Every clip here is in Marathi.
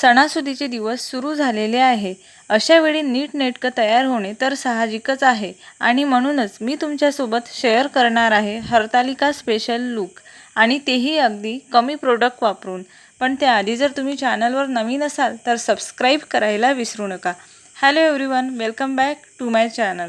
सणासुदीचे दिवस सुरू झालेले आहे. अशावेळी नीटनेटकं तयार होणे तर साहजिकच आहे. आणि म्हणूनच मी तुमच्यासोबत शेअर करणार आहे हरतालिका स्पेशल लूक. आणि तेही अगदी कमी प्रोडक्ट वापरून. पण त्याआधी जर तुम्ही चॅनलवर नवीन असाल तर सबस्क्राईब करायला विसरू नका. Hello everyone welcome back to my channel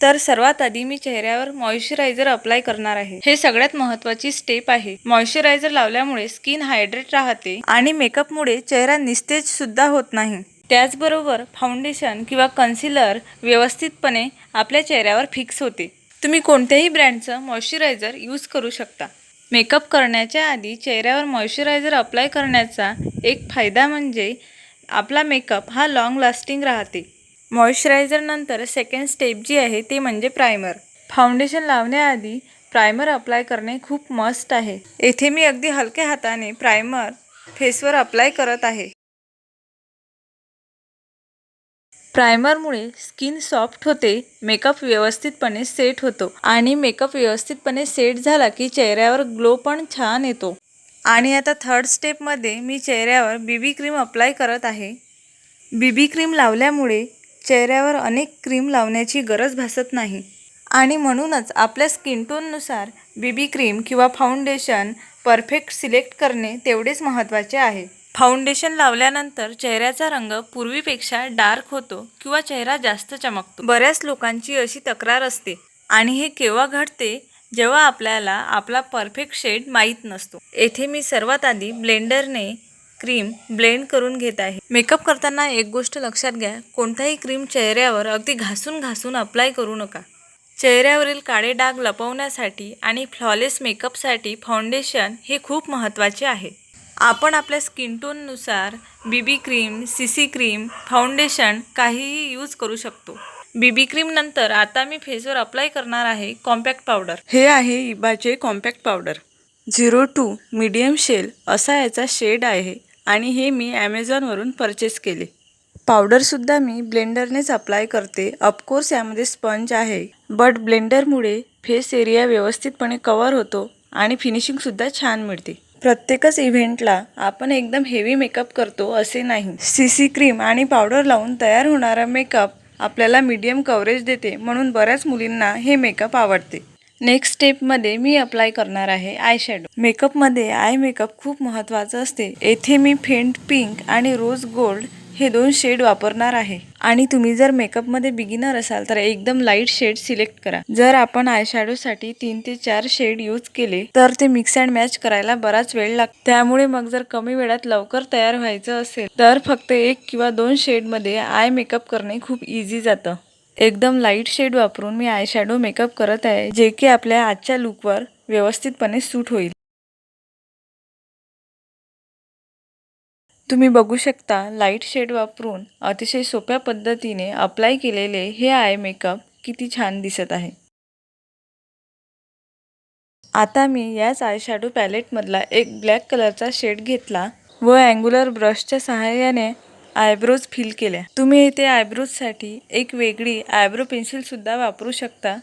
तर सर्वात आधी मी चेहऱ्यावर मॉइश्चरायझर अप्लाय करणार आहे. हे सगळ्यात महत्त्वाची स्टेप आहे. मॉइश्चरायझर लावल्यामुळे स्किन हायड्रेट राहते आणि मेकअपमुळे चेहरा निस्तेज सुद्धा होत नाही. त्याचबरोबर फाउंडेशन किंवा कन्सिलर व्यवस्थितपणे आपल्या चेहऱ्यावर फिक्स होते. तुम्ही कोणत्याही ब्रँडचं मॉइश्चरायझर यूज करू शकता. मेकअप करण्याच्या आधी चेहऱ्यावर मॉइश्चरायझर अप्लाय करण्याचा एक फायदा म्हणजे आपला मेकअप हा लाँग लास्टिंग राहते. मॉइश्चरायझरनंतर सेकंड स्टेप जी आहे ते म्हणजे प्रायमर फाउंडेशन लावण्याआधी प्रायमर अप्लाय करणे खूप मस्त आहे. येथे मी अगदी हलक्या हाताने प्रायमर फेसवर अप्लाय करत आहे. प्रायमरमुळे स्किन सॉफ्ट होते मेकअप व्यवस्थितपणे सेट होतो आणि मेकअप व्यवस्थितपणे सेट झाला की चेहऱ्यावर ग्लो पण छान येतो. आणि आता थर्ड स्टेपमध्ये मी चेहऱ्यावर बीबी क्रीम अप्लाय करत आहे. बीबी क्रीम लावल्यामुळे चेहऱ्यावर अनेक क्रीम लावण्याची गरज भासत नाही. आणि म्हणूनच आपल्या स्किन टोननुसार बीबी क्रीम किंवा फाउंडेशन परफेक्ट सिलेक्ट करणे तेवढेच महत्त्वाचे आहे. फाउंडेशन लावल्यानंतर चेहऱ्याचा रंग पूर्वीपेक्षा डार्क होतो किंवा चेहरा जास्त चमकतो. बऱ्याच लोकांची अशी तक्रार असते. आणि हे केव्हा घडते? जेव्हा आपल्याला आपला परफेक्ट शेड माहीत नसतो. येथे मी सर्वात आधी ब्लेंडरने क्रीम ब्लेंड करून घेत आहे. मेकअप करताना एक गोष्ट लक्षात घ्या कोणताही क्रीम चेहऱ्यावर अगदी घासून घासून अप्लाय करू नका. चेहऱ्यावरील काळे डाग लपवण्यासाठी आणि फ्लॉलेस मेकअपसाठी फाउंडेशन हे खूप महत्त्वाचे आहे. आपण आपल्या skin टोननुसार B B cream C C cream foundation काहीही यूज करू शकतो. बीबी क्रीम नंतर आता मी फेसवर अप्लाय करणार आहे कॉम्पॅक्ट पावडर हे आहे इबाचे compact powder zero two medium shell असा याचा शेड आहे. आणि हे मी ॲमेझॉनवरून परचेस केले. पावडरसुद्धा मी ब्लेंडरनेच अप्लाय करते. ऑफकोर्स यामध्ये स्पंज आहे. बट ब्लेंडरमुळे फेस एरिया व्यवस्थितपणे कवर होतो आणि फिनिशिंगसुद्धा छान मिळते. प्रत्येकच इव्हेंटला आपण एकदम हेवी मेकअप करतो असे नाही. सी सी क्रीम आणि पावडर लावून तयार होणारा मेकअप आपल्याला मीडियम कव्हरेज देते. म्हणून बऱ्याच मुलींना हे मेकअप आवडते. नेक्स्ट स्टेपमध्ये मी अप्लाय करणार आहे आय शॅडो मेकअपमध्ये आय मेकअप खूप महत्त्वाचं असते. येथे मी फेंट पिंक आणि रोज गोल्ड हे दोन शेड वापरणार आहे. आणि तुम्ही जर मेकअपमध्ये बिगिनर असाल तर एकदम लाइट शेड सिलेक्ट करा. जर आपण आय शॅडोसाठी तीन ते चार शेड यूज केले तर ते मिक्स अँड मॅच करायला बराच वेळ लागतो. त्यामुळे मग जर कमी वेळात लवकर तयार व्हायचं असेल तर फक्त एक किंवा दोन शेडमध्ये आय मेकअप करणे खूप इझी जातं. एकदम लाइट शेड वापरून मी आय शॅडो मेकअप करत आहे जे की आपल्या आजच्या लुकवर व्यवस्थितपणे सूट होईल. तुम्ही बघू शकता लाइट शेड वापरून अतिशय सोप्या पद्धतीने अप्लाय केलेले हे आय मेकअप किती छान दिसत आहे. आता मी याच आय शॅडो पॅलेटमधला एक ब्लॅक कलरचा शेड घेतला व अँग्युलर ब्रशच्या सहाय्याने आयब्रोज फिल केल्या तुम्ही इथे आयब्रोजसाठी एक वेगळी आयब्रो पेन्सिलसुद्धा वापरू शकता.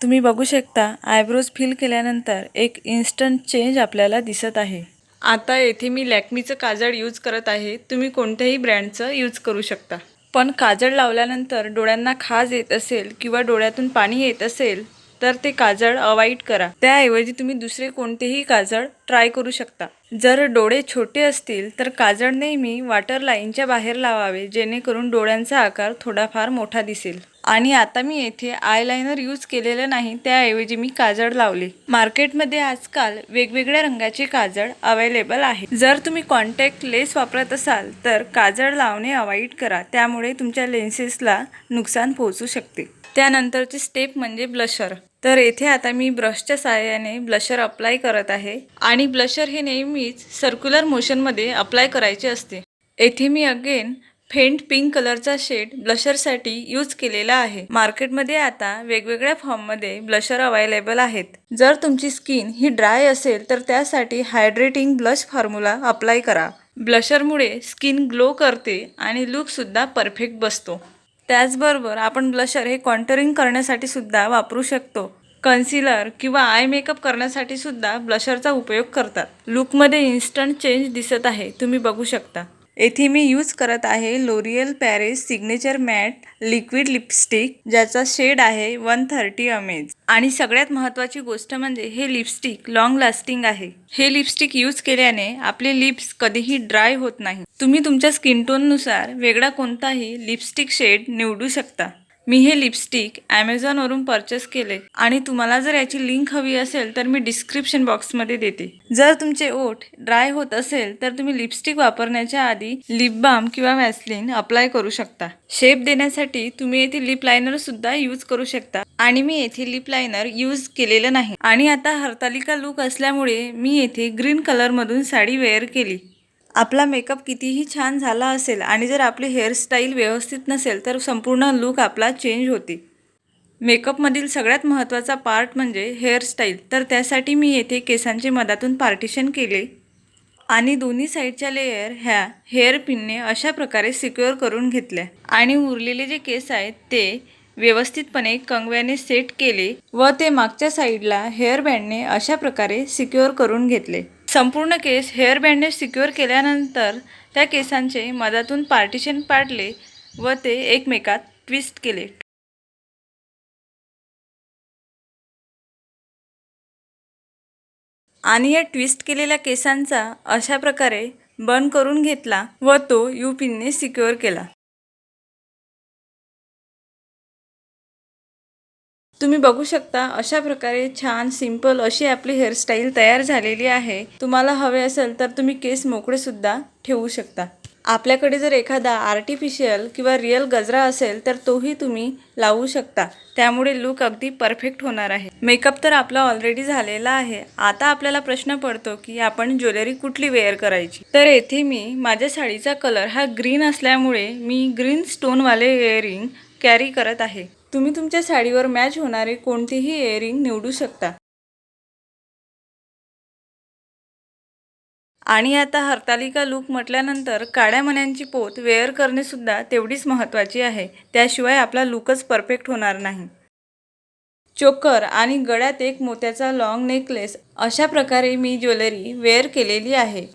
तुम्ही बघू शकता आयब्रोज फिल केल्यानंतर एक इन्स्टंट चेंज आपल्याला दिसत आहे. आता येथे मी लॅक्मीचं काजळ यूज करत आहे. तुम्ही कोणत्याही ब्रँडचं यूज करू शकता. पण काजळ लावल्यानंतर डोळ्यांना खाज येत असेल किंवा डोळ्यातून पाणी येत असेल तर ते काजळ अवॉइड करा. त्याऐवजी तुम्ही दुसरे कोणतेही काजळ ट्राय करू शकता. जर डोळे छोटे असतील तर काजळ नेहमी वॉटर लाईनच्या बाहेर लावावे जेणेकरून डोळ्यांचा आकार थोडाफार मोठा दिसेल. आणि आता मी येथे आयलायनर यूज केलेलं नाही त्याऐवजी मी काजळ लावले. मार्केटमध्ये आजकाल वेगवेगळ्या रंगाचे काजळ अवेलेबल आहे जर तुम्ही कॉन्टॅक्ट लेस वापरत असाल तर काजळ लावणे अवॉइड करा. त्यामुळे तुमच्या लेन्सेसला नुकसान पोहोचू शकते. त्यानंतरची स्टेप म्हणजे ब्लशर तर येथे आता मी ब्रशच्या सहाय्याने ब्लशर अप्लाय करत आहे. आणि ब्लशर हे नेहमीच सर्क्युलर मोशनमध्ये अप्लाय करायचे असते. येथे मी अगेन फेंट पिंक कलरचा शेड ब्लशरसाठी यूज केलेला आहे. मार्केटमध्ये आता वेगवेगळ्या फॉर्ममध्ये ब्लशर अवेलेबल आहेत. जर तुमची स्किन ही ड्राय असेल तर त्यासाठी हायड्रेटिंग ब्लश फॉर्म्युला अप्लाय करा. ब्लशरमुळे स्किन ग्लो करते आणि लुकसुद्धा परफेक्ट बसतो. त्याचबरोबर आपण ब्लशर हे कॉन्टरिंग करण्यासाठी सुद्धा वापरू शकतो. कन्सिलर किंवा आय मेकअप करण्यासाठी सुद्धा ब्लशरचा उपयोग करतात. लुकमध्ये इन्स्टंट चेंज दिसत आहे. तुम्ही बघू शकता. येथे मी यूज करत आहे L'Oreal Paris signature matte liquid lipstick ज्याचा शेड आहे वन थर्टी अमेज आणि सगळ्यात महत्त्वाची गोष्ट म्हणजे हे लिपस्टिक लॉंग लास्टिंग आहे. हे लिपस्टिक यूज केल्याने आपले लिप्स कधीही ड्राय होत नाही. तुम्ही तुमच्या स्किन टोननुसार वेगळा कोणताही लिपस्टिक शेड निवडू शकता. मी हे लिपस्टिक ॲमेझॉनवरून परचेस केले. आणि तुम्हाला जर याची लिंक हवी असेल तर मी डिस्क्रिप्शन बॉक्समध्ये देते. जर तुमचे ओठ ड्राय होत असेल तर तुम्ही लिपस्टिक वापरण्याच्या आधी लिप बाम किंवा वॅसलिन अप्लाय करू शकता. शेप देण्यासाठी तुम्ही येथे लिप लायनर सुद्धा यूज करू शकता. आणि मी येथे लिप लायनर यूज केलेलं नाही. आणि आता हरतालिका लुक असल्यामुळे मी येथे ग्रीन कलरमधून साडी वेअर केली. आपला मेकअप कितीही छान झाला असेल आणि जर आपली हेअरस्टाईल व्यवस्थित नसेल तर संपूर्ण लूक आपला चेंज होते. मेकअपमधील सगळ्यात महत्त्वाचा पार्ट म्हणजे हेअरस्टाईल. तर त्यासाठी मी येथे केसांचे मधातून पार्टिशन केले आणि दोन्ही साईडच्या लेयर ह्या हेअर पिनने अशा प्रकारे सिक्युअर करून घेतल्या आणि उरलेले जे केस आहेत ते व्यवस्थितपणे कंगव्याने सेट केले व ते मागच्या साईडला हेअर बँडने अशा प्रकारे सिक्युअर करून घेतले. संपूर्ण केस हेअर बँडने सिक्युअर केल्यानंतर त्या केसांचे मधातून पार्टिशन पाडले व ते एकमेकात ट्विस्ट केले. आणि या ट्विस्ट केलेल्या केसांचा अशा प्रकारे बन करून घेतला व तो यू पिनने सिक्युअर केला. तुम्ही बघू शकता अशा प्रकारे छान सिंपल अशी आपली हेअरस्टाईल तयार झालेली आहे. तुम्हाला हवे असेल तर तुम्ही केस मोकळे सुद्धा ठेवू शकता. आपल्याकडे जर एखादा आर्टिफिशियल किंवा रिअल गजरा असेल तर तोही तुम्ही लावू शकता. त्यामुळे लुक अगदी परफेक्ट होणार आहे. मेकअप तर आपला ऑलरेडी झालेला आहे. आता आपल्याला प्रश्न पडतो की आपण ज्वेलरी कुठली वेअर करायची? तर येथे मी माझ्या साडीचा कलर हा ग्रीन असल्यामुळे मी ग्रीन स्टोनवाले इयरिंग कॅरी करत आहे. तुम्ही तुमच्या साडीवर मॅच होणारे कोणतेही इयरिंग निवडू शकता. आणि आता हरतालिका लूक म्हटल्यानंतर काळ्या मण्यांची पोत वेअर करणे सुद्धा तेवढीच महत्त्वाची आहे. त्याशिवाय आपला लूकच परफेक्ट होणार नाही. चोकर आणि गळ्यात एक मोत्याचा लॉंग नेकलेस अशा प्रकारे मी ज्वेलरी वेअर केलेली आहे.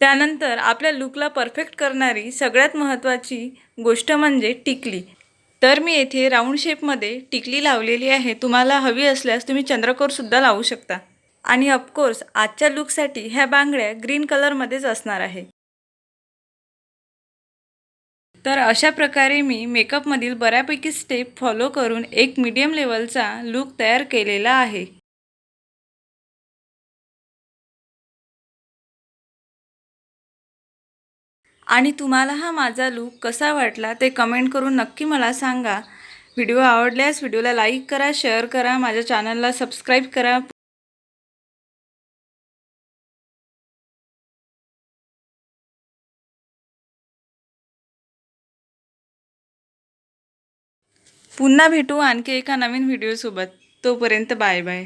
त्यानंतर आपल्या लूकला परफेक्ट करणारी सगळ्यात महत्त्वाची गोष्ट म्हणजे टिकली. तर मी येथे राऊंड शेपमध्ये टिकली लावलेली आहे. तुम्हाला हवी असल्यास तुम्ही चंद्रकोरसुद्धा लावू शकता. आणि ऑफकोर्स आजच्या लुकसाठी ह्या बांगड्या ग्रीन कलरमध्येच असणार आहे. तर अशा प्रकारे मी मेकअपमधील बऱ्यापैकी स्टेप फॉलो करून एक मीडियम लेवलचा लूक तयार केलेला आहे. आणि तुम्हाला हा माझा लूक कसा वाटला ते कमेंट करून नक्की मला सांगा. व्हिडिओ आवडल्यास व्हिडिओला लाईक करा शेअर करा माझ्या चॅनलला सबस्क्राईब करा. पुन्हा भेटू आणखी एका नवीन व्हिडिओसोबत तोपर्यंत बाय बाय